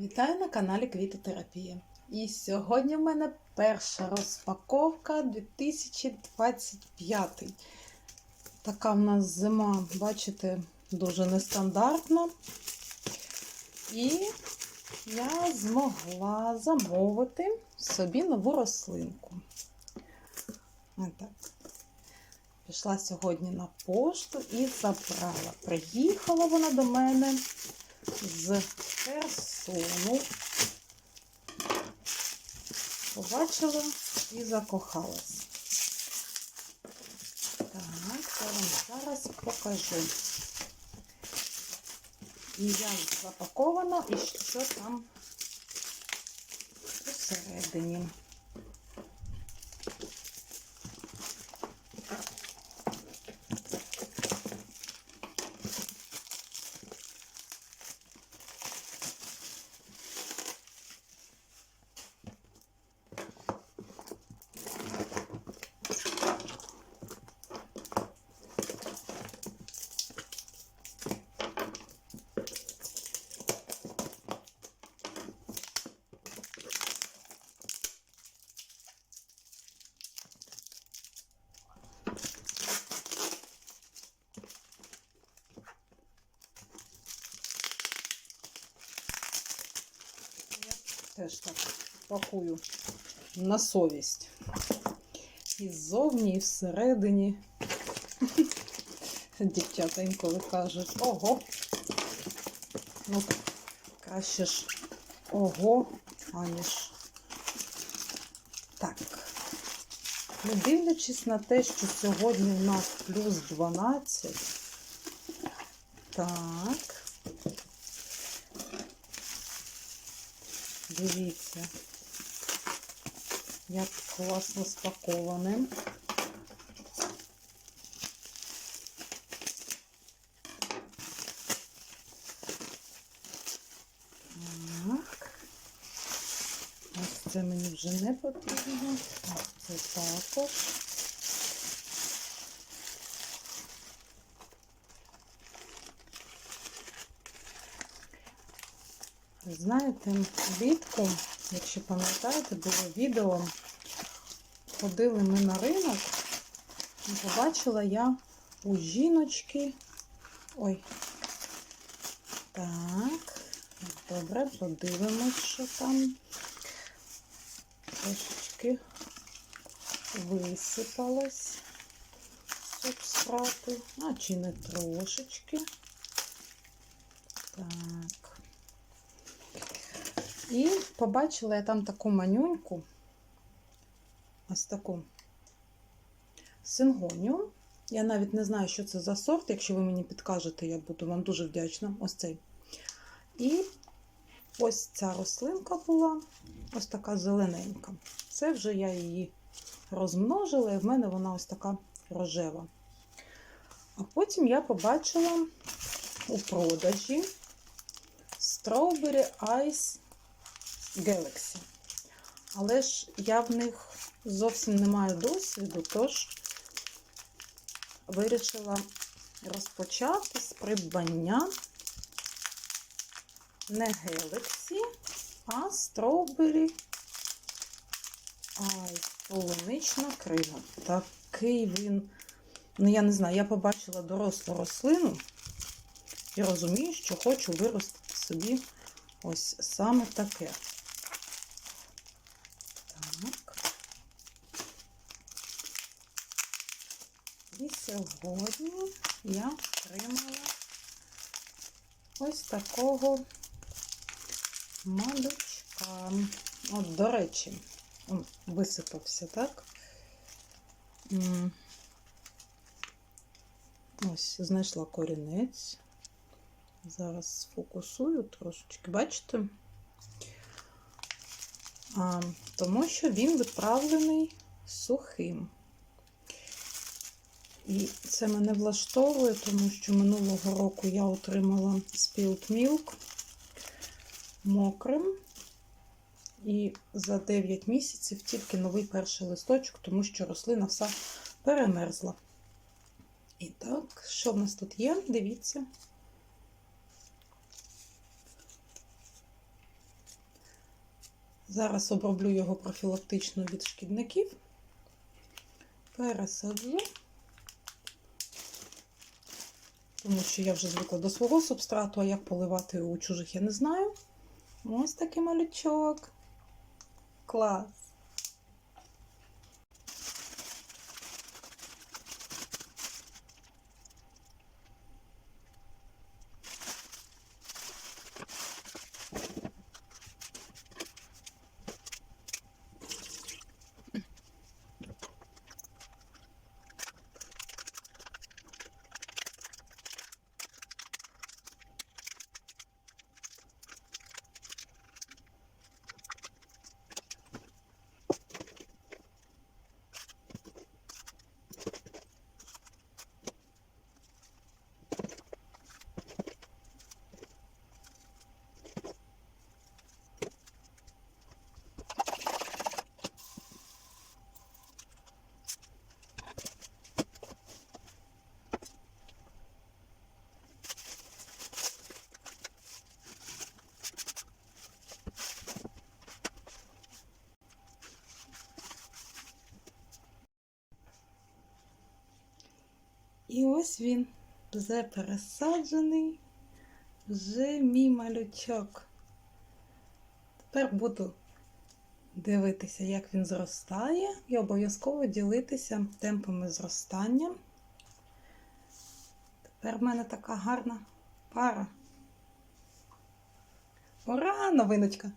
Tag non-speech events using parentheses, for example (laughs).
Вітаю на каналі Квітотерапія. І сьогодні в мене перша розпаковка 2025. Така в нас зима, бачите, дуже нестандартна. І я змогла замовити собі нову рослинку. Отак. Пішла сьогодні на пошту і забрала. Приїхала вона до мене з Херсону. Побачила і закохалась. Так, я вам зараз покажу. І як запаковано, і що там всередині. Я теж так пакую на совість. І ззовні, і всередині. (laughs) Дівчата інколи кажуть, ого. Ну, краще ж ого, аніж так. Не дивлячись на те, що сьогодні у нас плюс 12. Так. Дивіться, як класно спаковане. Так. Ось це мені вже не потрібно. Ось Це також. Знаєте, влітку, якщо пам'ятаєте, було відео, ходили ми на ринок і побачила я у жіночки. Ой, так, добре, подивимось, що там трошечки висипалось субстрати, а чи не трошечки. Так. І побачила я там таку манюньку, ось таку сингонію. Я навіть не знаю, що це за сорт. Якщо ви мені підкажете, я буду вам дуже вдячна. Ось цей. І ось ця рослинка була, ось така зелененька. Це вже я її розмножила, і в мене вона ось така рожева. А потім я побачила у продажі Strawberry Ice Galaxy. Але ж я в них зовсім не маю досвіду, тож вирішила розпочати з придбання не Galaxy, а Strawberry Ай, полунична крина. Такий він, ну я не знаю, я побачила дорослу рослину і розумію, що хочу виростити собі ось саме таке. Так. І сьогодні я отримала ось такого малючка. От, до речі, он висипався, так? Ось, знайшла корінець. Зараз сфокусую трошечки, бачите? А, Тому що він відправлений сухим. І це мене влаштовує, тому що минулого року я отримала Spilled Milk мокрим. І за 9 місяців тільки новий перший листочок, тому що рослина вся перемерзла. І так, що в нас тут є? Дивіться. Зараз оброблю його профілактично від шкідників. Пересаджу. Тому що я вже звикла до свого субстрату, а як поливати у чужих я не знаю. Ось такий малючок. Клас. І ось він вже пересаджений, вже мій малючок. Тепер буду дивитися, як він зростає, і обов'язково ділитися темпами зростання. Тепер в мене така гарна пара. Ура, новиночка!